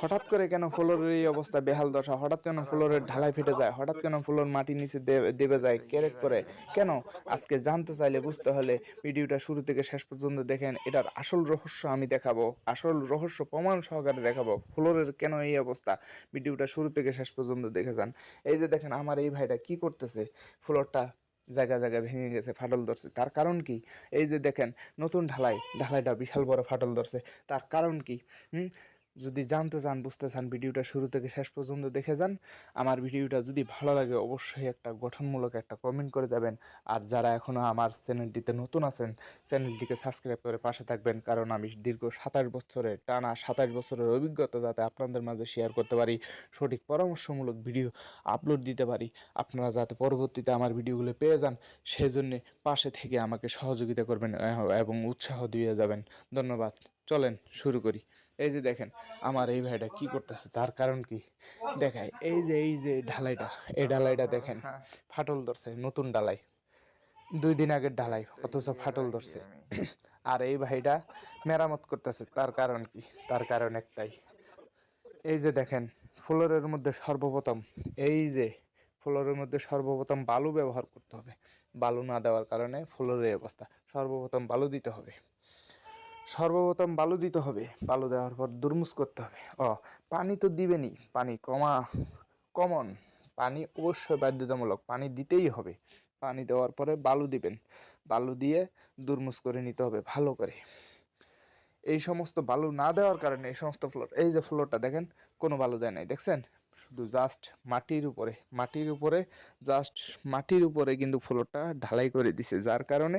হঠাৎ করে কেন ফ্লোরের এই অবস্থা বেহাল দশা? হঠাৎ কেন ফ্লোরের ঢালাই ফেটে যায়? হঠাৎ কেন ফ্লোর মাটির নিচে দেবে যায়? ক্যারেক করে? কেন? আজকে জানতে চাইলে বুঝতে হলে ভিডিওটা শুরু থেকে শেষ পর্যন্ত দেখেন, এটার আসল রহস্য আমি দেখাবো। আসল রহস্য প্রমাণ সহকারে দেখাবো ফ্লোরের কেন এই অবস্থা। ভিডিওটা শুরু থেকে শেষ পর্যন্ত দেখে যান। এই যে দেখেন, আমার এই ভাইটা কি করতেছে? ফ্লোরটা জায়গা জায়গা ভেঙে গেছে, ফাটল ধরছে। তার কারণ কি? এই যে দেখেন, নতুন ঢালাই, ঢালাইটা বিশাল বড় ফাটল ধরছে। তার কারণ কি? হুম? যদি জানতে চান, বুঝতে চান ভিডিওটা শুরু থেকে শেষ পর্যন্ত দেখে যান। আমার ভিডিওটা যদি ভালো লাগে, অবশ্যই একটা গঠনমূলক একটা কমেন্ট করে যাবেন। আর যারা এখনও আমার চ্যানেলটিতে নতুন আছেন, চ্যানেলটিকে সাবস্ক্রাইব করে পাশে থাকবেন। কারণ আমি দীর্ঘ সাতাশ বছরের, টানা সাতাশ বছরের অভিজ্ঞতা যাতে আপনাদের মাঝে শেয়ার করতে পারি, সঠিক পরামর্শমূলক ভিডিও আপলোড দিতে পারি। আপনারা যাতে পরবর্তীতে আমার ভিডিওগুলো পেয়ে যান, সেজন্য পাশে থেকে আমাকে সহযোগিতা করবেন এবং উৎসাহ দিয়ে যাবেন। ধন্যবাদ। চলেন, শুরু করি। এই যে দেখেন আমার এই ভাইটা কি করতেছে তার কারণ কি? দেখায় এই যে এই যে ঢালাইটা এই ঢালাইটা দেখেন ফাটল ধরছে নতুন ঢালাই। দুই দিন আগের ঢালাই অথচ ফাটল ধরছে। আর এই ভাইটা মেরামত করতেছে তার কারণ কি? তার কারণ একটাই। এই যে দেখেন ফ্লোরের মধ্যে সর্বপ্রথম এই যে ফ্লোরের মধ্যে সর্বপ্রথম বালু ব্যবহার করতে হবে। বালু না দেওয়ার কারণে ফ্লোরের অবস্থা। সর্বপ্রথম বালু দিতে হবে। সর্বপ্রথম বালু দিতে হবে। বালু দেওয়ার পর দুরমুস করতে হবে। ও পানি তো দিবেনই। পানি কমা, কমন। পানি অবশ্যই বাধ্যতামূলক। পানি দিতেই হবে। পানি দেওয়ার পরে বালু দিবেন। বালু দিয়ে দুরমুস করে নিতে হবে ভালো করে। এই সমস্ত বালু না দেওয়ার কারণে এই সমস্ত ফ্লোর এই যে ফ্লোরটা দেখেন, কোনো বালু দেয় নাই। দেখছেন? শুধু জাস্ট মাটির উপরে মাটির উপরে জাস্ট মাটির উপরে কিন্তু ফ্লোরটা ঢালাই করে দিছে। যার কারণে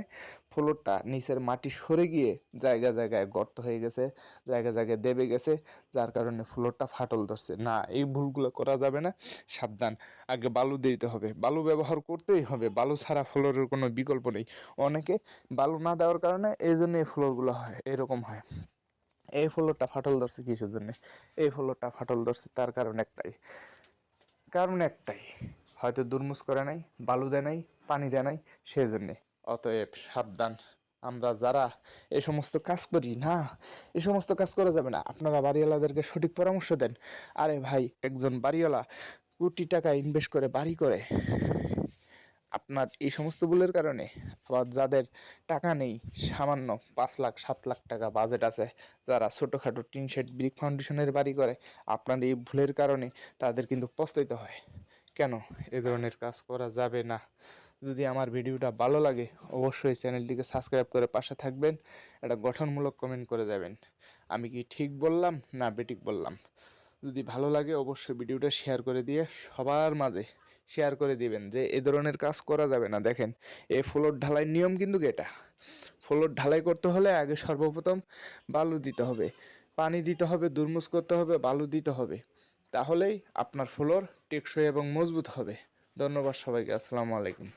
ফ্লোরটা নিচের মাটি সরে গিয়ে জায়গা জায়গায় গর্ত হয়ে গেছে, জায়গা জায়গায় দেবে গেছে, যার কারণে ফ্লোরটা ফাটল ধরছে। না, এই ভুলগুলো করা যাবে না, সাবধান। আগে বালু দিতে হবে। বালু ব্যবহার করতেই হবে। বালু ছাড়া ফ্লোরের কোনো বিকল্প নেই। অনেকে বালু না দেওয়ার কারণে এই জন্য এই ফ্লোরগুলো হয়, এরকম হয়। এই ফ্লোরটা ফাটল ধরছে কিসের জন্য? এই ফ্লোরটা ফাটল ধরছে তার কারণ একটাই। কারণ একটাই, হয়তো দুর্মুস করে নাই, বালু দেয় নাই, পানি দেয় নাই, সেজন্যে। অতএব সাবধান। আমরা যারা এই সমস্ত কাজ করি না এই সমস্ত কাজ করা যাবে না, আপনারা বাড়িওয়ালাদেরকে সঠিক পরামর্শ দেন। আরে ভাই, একজন বাড়িওয়ালা কোটি টাকা ইনভেস্ট করে বাড়ি করে আপনার এই সমস্ত ভুলের কারণে আবার যাদের টাকা নেই, সামান্য পাঁচ লাখ, সাত লাখ টাকা বাজেট আছে, যারা ছোটোখাটো টিন শেড ব্রিক ফাউন্ডেশনের বাড়ি করে, আপনার এই ভুলের কারণে তাদের কিন্তু পস্তাইতে হয়। কেন? এ ধরনের কাজ করা যাবে না। যদি আমার ভিডিওটা ভালো লাগে, অবশ্যই চ্যানেলটিকে সাবস্ক্রাইব করে পাশে থাকবেন, একটা গঠনমূলক কমেন্ট করে যাবেন আমি কি ঠিক বললাম না বেঠিক বললাম? যদি ভালো লাগে, অবশ্যই ভিডিওটা শেয়ার করে দিয়ে সবার মাঝে শেয়ার করে দিবেন যে এ ধরনের কাজ করা যাবে না। দেখেন এই ফ্লোর ঢালাই নিয়ম কিন্তু এটা। ফ্লোর ঢালাই করতে হলে আগে সর্বপ্রথম বালু দিতে হবে। পানি দিতে হবে, দুর্মুজ করতে হবে, বালু দিতে হবে। তাহলেই আপনার ফ্লোর টেকসই এবং মজবুত হবে। ধন্যবাদ সবাইকে, আসসালামু আলাইকুম।